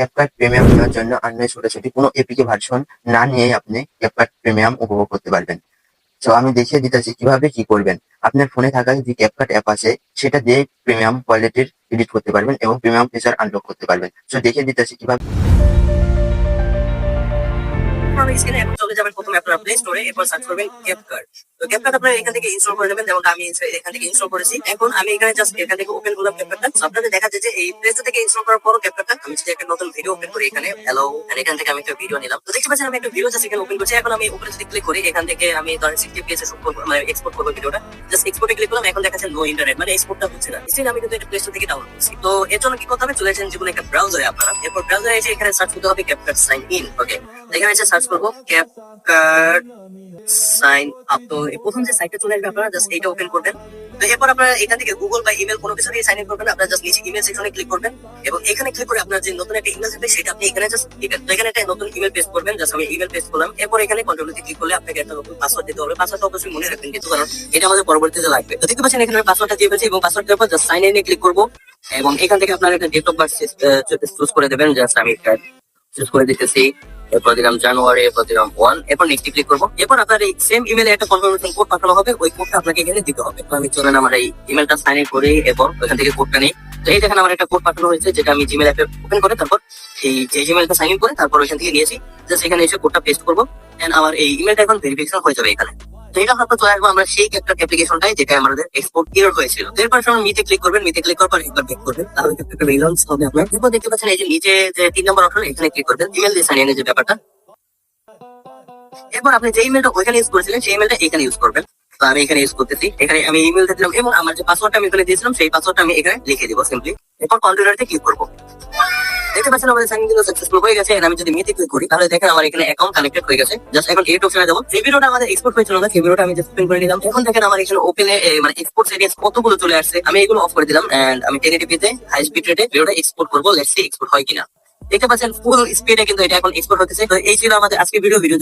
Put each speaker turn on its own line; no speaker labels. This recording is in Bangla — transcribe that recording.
ক্যাপকাট প্রিমিয়াম নেওয়ার জন্য আর নয় ছোটাছুটি কোনো এপিকে ভার্সন না নিয়ে আপনি ক্যাপকাট প্রিমিয়াম উপভোগ করতে পারবেন। তো আমি দেখিয়ে দিতেছি কীভাবে কি করবেন। আপনার ফোনে থাকা যে ক্যাপকাট অ্যাপ আছে, সেটা দিয়ে প্রিমিয়াম কোয়ালিটির এডিট করতে পারবেন এবং প্রিমিয়াম ফিচার আনলক করতে পারবেন। তো দেখিয়ে দিতেছি কীভাবে
স্ক্রিনে চলে যাবেন প্রথমে প্লে স্টোরে এরপর সার্চ করবেন তো ক্যাপকাট এখান থেকে ইনস্টল করে নেবেন যেমন আমি এখান জাস্ট এখান থেকে ওপেন আপনাদের দেখা যাচ্ছে যে এই প্লে থেকে ইনস্টল করার পরও ক্যাপকাটটা আমি একটা নতুন ভিডিও করি হ্যালো এখান থেকে আমি একটা ভিডিও নিলাম। দেখতে পাচ্ছেন ভিডিও জাস্ট ওপেন করছি। এখন আমি উপরে করি, এখান থেকে আমি এক্সপোর্ট করব ভিডিওটা জাস্ট এক্সপোর্টে করলাম, এখন নো ইন্টারনেট মানে এক্সপোর্টটা হচ্ছে না। আমি কিন্তু এটা থেকে ডাউনলোড করছি। তো এর জন্য কি করতে হবে? চলে আসেন যে একটা ব্রাউজারে আপনারা। এরপর ব্রাউজারে এসে এখানে সার্চ করতে হবে ক্যাপকাট এখানে এসে সার্চ করব সাইন আপ তো প্রথম যে সাইটটা চলে আসবে আপনারা জাস্ট এইটা ওপেন করবেন। তো এরপর আপনারা এখান থেকে গুগল বা ইমেল কোনো কিছু দিয়ে সাইন ইন করবেন আপনারা জাস্ট নিচে ইমেল সেকশনে ক্লিক করবেন এবং এখানে ক্লিক করে আপনার যে নতুন একটা ইমেল সেটা আপনি এখানে জাস্ট দিবেন তো এখানে একটা নতুন ইমেল পেস্ট করবেন। জাস্ট আমি ইমেল পেস্ট করলাম। এরপর এখানে কন্ট্রোলতে ক্লিক করলে আপনাকে একটা নতুন পাসওয়ার্ড দিতে হবে। পাসওয়ার্ডটা অবশ্যই মনে রাখবেন কিন্তু কারণ এটা আমাদের পরবর্তীতে লাগবে। তো দেখতে পাচ্ছেন এখানে পাসওয়ার্ডটা দিয়ে ফেলছি এবং পাসওয়ার্ড দেওয়ার পর জাস্ট সাইন ইনে ক্লিক করব। এবং এখান থেকে আপনার একটা ডেট অফ বার্থ চুজ করে দেবেন। জাস্ট আমি একটা চুজ করে দিতেছি। এরপর দিলাম জানুয়ারি এরপর দিলাম ওয়ান এরপর নেক্সট ক্লিক করব। এরপর আপনার এই সেম ইমেলে একটা কনফার্মেশন কোড পাঠানো হবে। ওই কোডটা আপনাকে এখানে দিতে হবে। তো আমি চলেন আমার এই ইমেলটা সাইন ইন করি, এরপর ওখান থেকে কোডটা নিই। তো এই দেখেন আমার একটা কোড পাঠানো হয়েছে, যেটা আমি জিমেল অ্যাপে ওপেন করে তারপর এই যে জিমেলটা সাইন ইন করে তারপর ওইখান থেকে নিয়েছি। জাস্ট এখানে এসে কোডটা পেস্ট করব। এন্ড আমার এই ইমেলটা এখন ভেরিফিকেশন হয়ে যাবে এখানে। এটা আপনার চলে আসব আমরা সেই একটা অ্যাপ্লিকেশনটাই যেটা আমাদের এক্সপোর্ট এরর হয়েছিল। এরপর আপনারা মিতে ক্লিক করবেন মিতে ক্লিক করার পর একবার ব্যাক করবেন। তাহলে একটা রিলান্স হবে আপনার। এরপর দেখতে পাচ্ছেন এই যে নিচে যে তিন নম্বর অপশন এখানে ক্লিক করবেন ইমেল দিয়ে যে ব্যাপারটা। এরপর আপনি যে ইমেলটা ওইখানে ইউজ করেছিলেন, সেই ইমেলটা এখানে ইউজ করবেন। তো আমি এখানে ইউজ করতেছি। এখানে আমি ইমেলটা দিলাম এবং আমার যে পাসওয়ার্ডটা আমি এখানে দিয়েছিলাম, সেই পাসওয়ার্ডটা আমি এখানে লিখে দিব সিম্পলি এরপর কন্টিনিউতে ক্লিক করব। দেখতে পাচ্ছেন আমাদের সাইন কিন্তু সাকসেসফুল হয়ে গেছে। আমি যদি মিতে ক্লিক করি, তাহলে দেখেন আমার এখানে অ্যাকাউন্ট কানেক্টেড হয়ে গেছে। জাস্ট এখন এইট অপশনে যাব। ভিডিওটা আমাদের এক্সপোর্ট হয়েছিল না, সেই আমি জাস্ট ওপেন করে নিলাম। এখন দেখেন আমার এখানে ওপেনে মানে এক্সপোর্ট সেটিংস কতগুলো চলে আসছে। আমি এগুলো অফ করে দিলাম এন্ড আমি টেন এটিপিতে হাই স্পিড রেটে ভিডিওটা এক্সপোর্ট করব। লেটস সি এক্সপোর্ট হয় কিনা। দেখতে পাচ্ছেন ফুল স্পিডে কিন্তু এটা এখন এক্সপোর্ট হতেছে তো এই ছিল আমাদের আজকে ভিডিও ভিডিও